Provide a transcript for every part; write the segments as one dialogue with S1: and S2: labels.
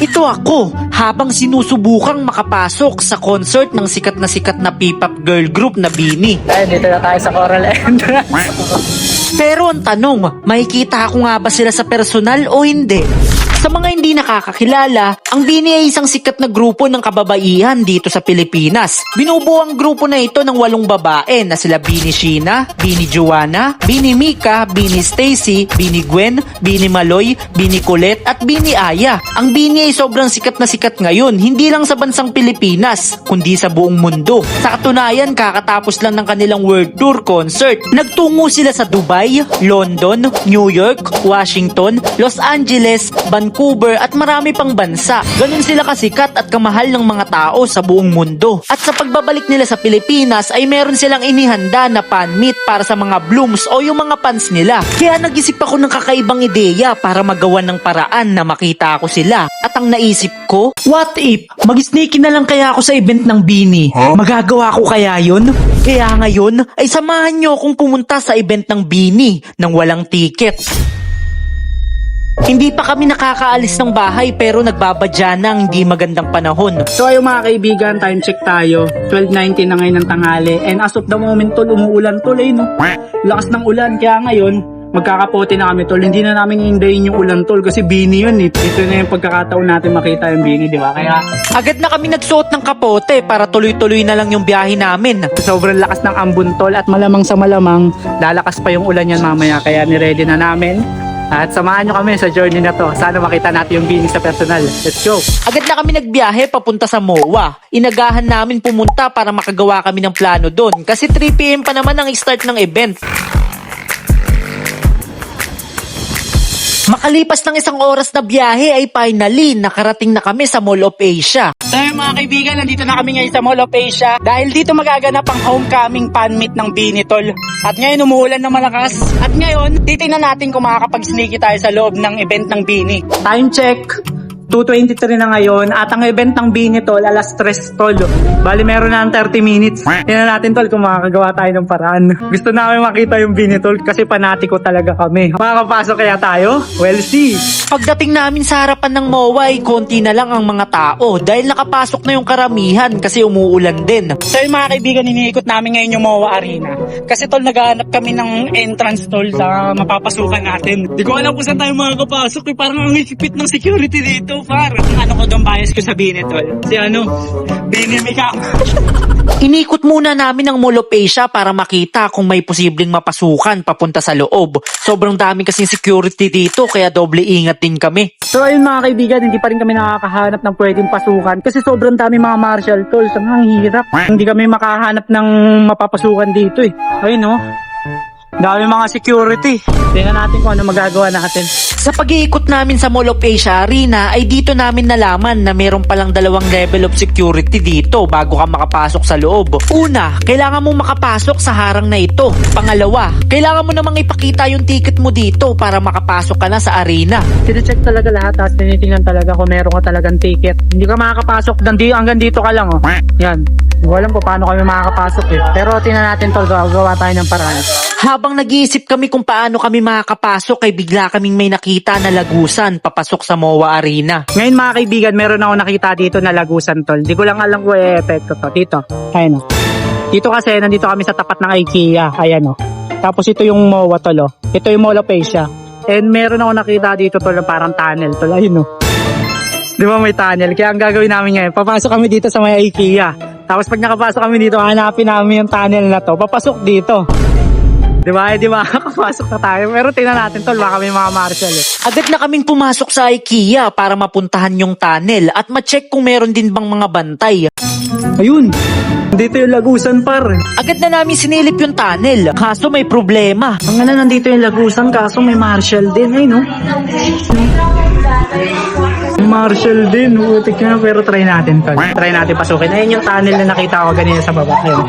S1: Ito ako habang sinusubukang makapasok sa concert ng sikat na sikat na P-pop girl group na Bini.
S2: Ayun, dito na tayo sa Coral End.
S1: Pero ang tanong, makikita ko nga ba sila sa personal o hindi? Sa mga hindi nakakakilala, ang Bini ay isang sikat na grupo ng kababaihan dito sa Pilipinas. Binubuo ang grupo na ito ng walong babae na sila Bini Sheena, Bini Joanna, Bini Mika, Bini Stacy, Bini Gwen, Bini Maloy, Bini Colette at Bini Aya. Ang Bini ay sobrang sikat na sikat ngayon, hindi lang sa bansang Pilipinas, kundi sa buong mundo. Sa katunayan, kakatapos lang ng kanilang world tour concert. Nagtungo sila sa Dubai, London, New York, Washington, Los Angeles, Vancouver at marami pang bansa. Ganun sila kasikat at kamahal ng mga tao sa buong mundo. At sa pagbabalik nila sa Pilipinas ay meron silang inihanda na pan meet para sa mga blooms o yung mga fans nila. Kaya nag-isip ako ng kakaibang ideya para magawa ng paraan na makita ako sila. At ang naisip ko, what if mag-sneaky na lang kaya ako sa event ng Bini? Magagawa ko kaya yun? Kaya ngayon ay samahan nyo akong pumunta sa event ng Bini nang walang ticket. Hindi pa kami nakakaalis ng bahay pero nagbabadya na ang hindi magandang panahon.
S2: so ayun mga kaibigan, time check tayo. 12.19 na ngayon ng tanghali. And as of the moment tol, umuulan tol eh no. Lakas ng ulan, kaya ngayon, magkakapote na kami tol. Hindi na namin hindayin yung ulan tol kasi bini yun eh. Ito na yung pagkakataon natin makita yung bini, di ba? Kaya
S1: Agad na kami nagsuot ng kapote para tuloy-tuloy na lang yung biyahe namin.
S2: sobrang lakas ng ambon tol at malamang sa malamang, lalakas pa yung ulan yan mamaya. Kaya niready na namin. At samahan nyo kami sa journey na to. Sana makita natin yung bini sa personal. Let's go!
S1: Agad na kami nagbiyahe papunta sa MOA. Inagahan namin pumunta para makagawa kami ng plano doon kasi 3pm pa naman ang start ng event. Makalipas ng isang oras na biyahe ay finally nakarating na kami sa Mall of Asia.
S2: So yun, mga kaibigan, nandito na kami ngayon sa Mall of Asia dahil dito magaganap ang homecoming fan meet ng Binitol. At ngayon umuulan na malakas. At ngayon, titingnan natin kung makakapag-sneaky tayo sa loob ng event ng Bini. Time check. 2.23 na ngayon at ang event ng Bini tol alas 3 tol. Bali meron na ang 30 minutes. Tingnan natin tol kung makakagawa tayo ng paraan. Gusto namin makita yung Bini tol kasi panatiko talaga kami. Makakapasok kaya tayo? Well see.
S1: Pagdating namin sa harapan ng MOA ay konti na lang ang mga tao dahil nakapasok na yung karamihan kasi umuulan din.
S2: So yung mga kaibigan, iniikot namin ngayon yung MOA Arena. Kasi tol, naghahanap kami ng entrance tol sa mapapasukan natin. Di ko alam kung saan tayo makakapasok eh. Parang ang higpit ng security dito, par. Ang ano ko doon bias ko sabihin eh, tol. Si ano, Bini Mika.
S1: Inikot muna namin ang Asia para makita kung may posibleng mapasukan papunta sa loob. Sobrang dami kasing security dito kaya doble ingat din kami.
S2: So ayun mga kaibigan, hindi pa rin kami nakakahanap ng pwedeng pasukan kasi sobrang dami mga martial tol. Sa mga hirap. Hindi kami makahanap ng mapapasukan dito eh. Ayun no. Dami mga security. Tingnan natin kung ano magagawa natin.
S1: Sa pag-iikot namin sa Mall of Asia Arena ay dito namin nalaman na meron palang dalawang level of security dito bago ka makapasok sa loob. Una, kailangan mong makapasok sa harang na ito. Pangalawa, kailangan mo namang ipakita yung ticket mo dito para makapasok ka na sa arena.
S2: Sine-check talaga lahat tapos tinitingnan talaga kung meron ka talagang ticket. Hindi ka makakapasok hanggang dito ka lang oh. Yan. Hindi ko alam kung paano kami makakapasok eh. Pero tingnan natin tol, gagawa tayo ng paraan.
S1: Habang nag-iisip kami kung paano kami makakapasok ay bigla kaming may nakita na lagusan papasok sa MOA Arena.
S2: Ngayon mga kaibigan, meron ako nakita dito na lagusan tol. Di ko lang alam kung e-epekto to. Dito. Ayan o. Dito kasi, nandito kami sa tapat ng IKEA. Ayan o. Tapos ito yung MOA tol o. Ito yung Asia. And meron ako nakita dito tol na parang tunnel tol. Ayun o. Di ba may tunnel? Kaya ang gagawin namin ngayon, papasok kami dito sa may IKEA. Tapos pag nakapasok kami dito, hanapin namin yung tunnel na to. Papasok dito. Di ba? Eh, di ba? Kapasok na tayo. Pero tingnan natin tol, baka may mga martial eh.
S1: Agad na kaming pumasok sa IKEA para mapuntahan yung tunnel at ma-check kung meron din bang mga bantay.
S2: Ayun! Dito yung lagusan par.
S1: Agad na namin sinilip yung tunnel, kaso may problema.
S2: Ang ano, nandito yung lagusan kaso may martial din. Ay, no? Martial din. Utik na pero try natin tol. Try natin pasukin. Ayun yung tunnel na nakita ko ganina sa baba. Ayun.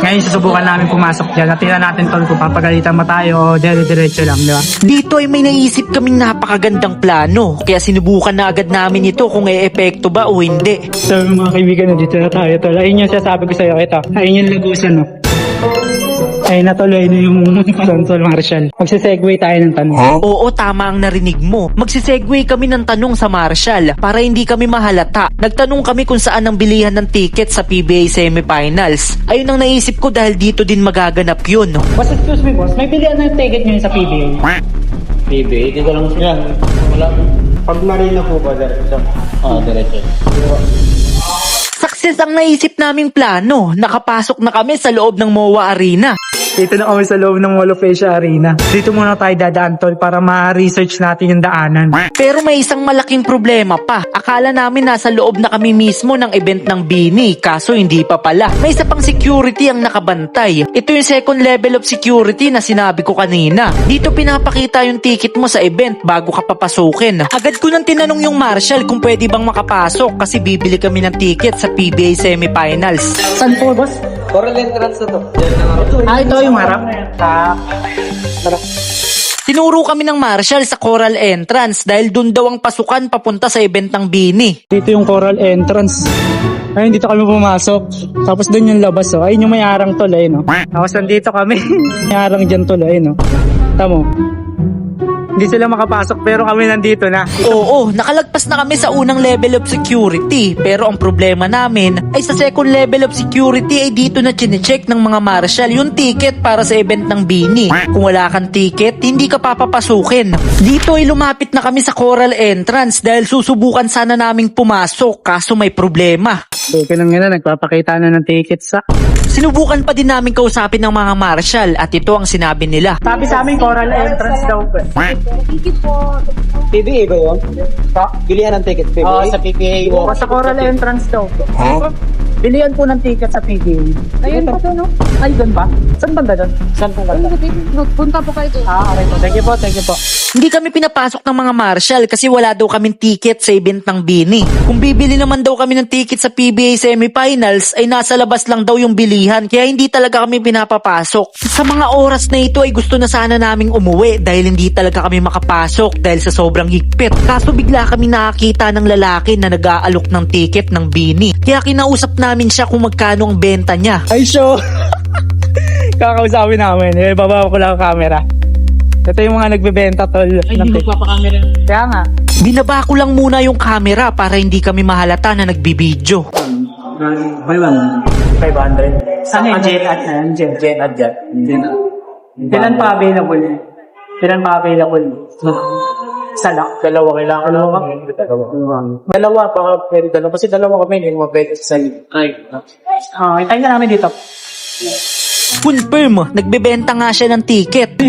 S2: Ngayon susubukan namin pumasok dyan. At tingnan natin tol kung papagalitan ba tayo o dire-diretso lang, di ba?
S1: Dito ay may naisip kaming napakagandang plano, kaya sinubukan na agad namin ito kung e-epekto ba o hindi.
S2: So mga kaibigan, nandito na tayo tol. Ayun yung sasabi ko sa'yo. Ito. Ayun yung lagusan, no? Ay, natuloy na yung Tol Marshall. Magsisegue tayo ng tanong.
S1: Oo, tama ang narinig mo. Magsisegue kami ng tanong sa Marshall para hindi kami mahalata. Nagtanong kami kung saan ang bilihan ng ticket sa PBA semifinals. Ayun ang naisip ko dahil dito din magaganap yun.
S2: Boss, excuse me, boss. May bilihan yung ticket nyo yun sa PBA.
S3: PBA, di ko lang siya. Wala. Pag marina po ba, diretso? Oo, diretso.
S1: Success ang naisip naming plano. Nakapasok na kami sa loob ng MOA Arena.
S2: Dito na kami sa loob ng Mall of Asia Arena. Dito muna tayo dadaan, Tol, para ma-research natin yung daanan.
S1: Pero may isang malaking problema pa. Akala namin nasa loob na kami mismo ng event ng Bini, kaso hindi pa pala. May isa pang security ang nakabantay. Ito yung second level of security na sinabi ko kanina. Dito pinapakita yung ticket mo sa event bago ka papasukin. Agad ko nang tinanong yung marshal kung pwede bang makapasok kasi bibili kami ng ticket sa PBA semifinals.
S2: Saan po, boss?
S3: Coral entrance na to. Nga.
S2: Ah, ito yung harap. Ah,
S1: Tinuro kami ng marshal sa Coral Entrance dahil dun daw ang pasukan papunta sa event ng Bini.
S2: dito yung coral entrance. Ayun, dito kami pumasok. Tapos doon yung labas, oh. Ayun yung may arang tol, ayun, oh. Tapos nandito kami. may arang dyan tol, ayun, oh. Tamo. Hindi sila makapasok, pero kami nandito na.
S1: Oo, nakalagpas na kami sa unang level of security. Pero ang problema namin ay sa second level of security ay dito na chinecheck ng mga marshal yung ticket para sa event ng Bini. Kung wala kang ticket, hindi ka papapasukin. Dito ay lumapit na kami sa Coral Entrance dahil susubukan sana naming pumasok kaso may problema.
S2: So, ganun nga na, nagpapakita na ng ticket sa...
S1: Sinubukan pa din namin kausapin ng mga marshal at ito ang sinabi nila.
S2: Sabi sa amin, coral entrance daw.
S3: PBA ba yun? Bilihan ng ticket, PBA? Oo, sa PBA.
S2: Sa coral entrance daw. Bilihan po ng ticket sa PBA.
S4: Ayun po doon, no?
S2: Ay, doon ba? Saan banda doon?
S3: Saan po
S4: Ayun po, punta po kayo doon.
S2: Ah, okay po. Thank you po, thank you po.
S1: Hindi kami pinapasok ng mga marshal kasi wala daw kaming ticket sa event ng Bini. Kung bibili naman daw kami ng ticket sa PBA semifinals ay nasa labas lang daw yung bilihan kaya hindi talaga kami pinapapasok. Sa mga oras na ito ay gusto na sana naming umuwi dahil hindi talaga kami makapasok dahil sa sobrang higpit. Kaso bigla kami nakakita ng lalaki na nag-aalok ng ticket ng Bini. Kaya kinausap namin siya kung magkano ang benta niya.
S2: Ay, show! Kakausapin namin. Eh, baba ko lang ang camera. Ito yung mga nagbebenta, tol. Ay, hindi magpapakamera. Kaya nga.
S1: Binaba ko lang muna yung camera para hindi kami mahalata na nagbibidyo.
S2: 500. Ano yung Jen at? Jen. Jen at Jen. Kailan pa available? Kailan pa available? Isa lang.
S3: Dalawa kailangan. Dalawa Dalawa. Dalawa, baka pwede dalawa. Kasi dalawa kami, hindi mo pwede sa sa'yo. Ay.
S2: Ah, hintayin na namin dito.
S1: Confirm, nagbebenta nga siya ng ticket.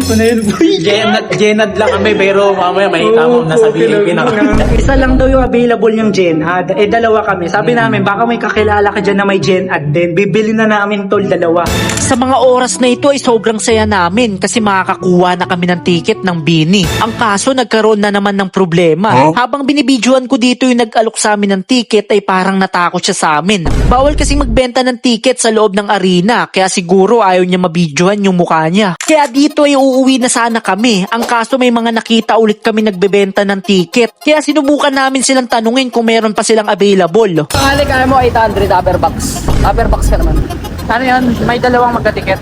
S3: Jenad, Jenad lang kami, pero mamaya makita mo, na kami.
S2: Isa lang daw yung available yung Gen Ad. Eh, dalawa kami. Sabi namin, baka may kakilala ka dyan na may Gen Ad din. Bibili na namin tol dalawa.
S1: Sa mga oras na ito ay sobrang saya namin kasi makakakuha na kami ng ticket ng Bini. Ang kaso nagkaroon na naman ng problema. Habang binibidyoan ko dito yung nag-alok sa amin ng ticket ay parang natakot siya sa amin. Bawal kasi magbenta ng ticket sa loob ng arena kaya siguro ayaw niya mabidyohan yung mukha niya. Kaya dito ay uuwi na sana kami. Ang kaso may mga nakita ulit kami nagbebenta ng ticket. Kaya sinubukan namin silang tanungin kung meron pa silang available.
S4: Pangali kaya mo 800 upper box. Upper box ka naman.
S2: Ano yan? May dalawang magka-ticket.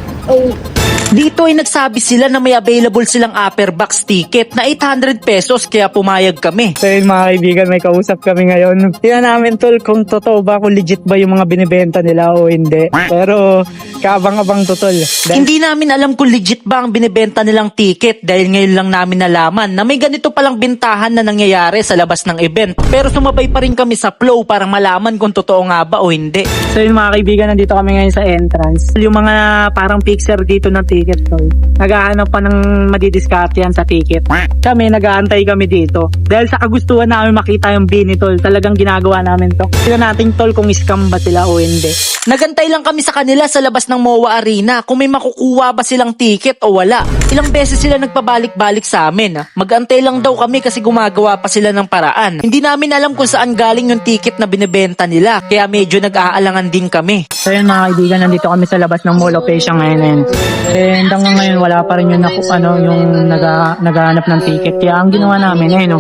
S1: Dito ay nagsabi sila na may available silang upper box ticket na 800 pesos kaya pumayag kami.
S2: So yun mga kaibigan, may kausap kami ngayon. Tingnan namin tol kung totoo ba, kung legit ba yung mga binibenta nila o hindi. Pero kaabang-abang to tol. Dahil
S1: Hindi namin alam kung legit ba ang binibenta nilang ticket dahil ngayon lang namin nalaman na may ganito palang bintahan na nangyayari sa labas ng event. Pero sumabay pa rin kami sa flow para malaman kung totoo nga ba o hindi.
S2: So yun mga kaibigan, nandito kami ngayon sa entrance. Yung mga parang fixer dito ng ticket tol. Naghahanap pa ng madidiskarte yan sa ticket. Kami, nag-aantay kami dito. Dahil sa kagustuhan namin makita yung bini tol, talagang ginagawa namin to. Tignan natin tol kung scam ba sila o hindi.
S1: Nagantay lang kami sa kanila sa labas ng MOA Arena kung may makukuha ba silang ticket o wala. Ilang beses sila nagpabalik-balik sa amin. Magantay lang daw kami kasi gumagawa pa sila ng paraan. Hindi namin alam kung saan galing yung ticket na binibenta nila kaya medyo nag-aalangan din kami.
S2: So yun mga kaibigan, nandito kami sa labas ng Mall of Asia ngayon. And, and hanggang ngayon wala pa rin yung, naku, ano, yung naga, naghahanap ng ticket. Kaya ang ginawa namin, ayun no.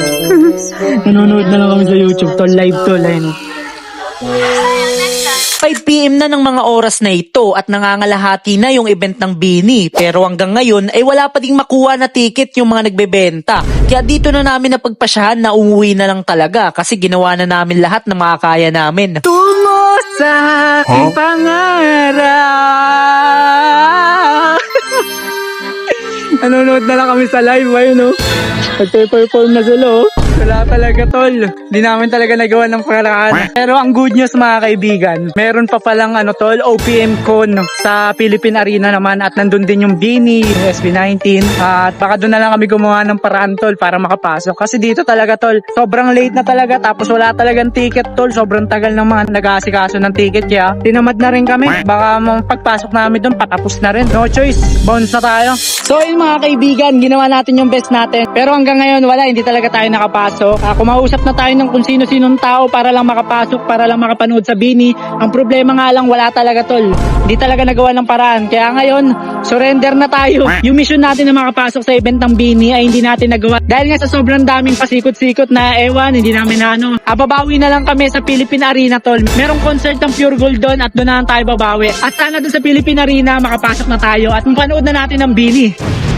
S2: Nanonood na lang kami sa YouTube to, live to, ayun no.
S1: 5pm na ng mga oras na ito at nangangalahati na yung event ng Bini. Pero hanggang ngayon ay wala pa ding makuha na ticket yung mga nagbebenta. Kaya dito na namin napagpasyahan na umuwi na lang talaga kasi ginawa na namin lahat ng mga kaya namin.
S2: Tungo sa aking pangarap. Nanonood na lang kami sa live, ayun no. Nagpe-perform na sila, oh. Wala talaga, tol. Di namin talaga nagawa ng paraan. Pero ang good news, mga kaibigan, meron pa palang, ano, tol, OPM Con sa Philippine Arena naman at nandun din yung Bini, yung SB19. At baka doon na lang kami gumawa ng paraan, tol, para makapasok. Kasi dito talaga, tol, sobrang late na talaga. Tapos wala talagang ticket, tol. Sobrang tagal ng mga nag-aasikaso ng ticket. Kaya tinamad na rin kami. Baka mga pagpasok namin doon, patapos na rin. No choice. Bounce na tayo. So, yun mga kaibigan, ginawa natin yung best natin. Pero hanggang ngayon, wala. Hindi talaga tayo nakapasok. Uh, kumausap na tayo ng kung sino-sinong tao para lang makapasok, para lang makapanood sa Bini. Ang problema nga lang, wala talaga tol. Hindi talaga nagawa ng paraan. Kaya ngayon, surrender na tayo. Yung mission natin na makapasok sa event ng Bini ay hindi natin nagawa. Dahil nga sa sobrang daming pasikot-sikot na ewan, hindi namin na ano. Ah, babawi na lang kami sa Philippine Arena tol. Merong concert ng Pure Gold doon at doon na lang tayo babawi. At sana doon sa Philippine Arena makapasok na tayo at mapanood na natin ang Bini. Thank you.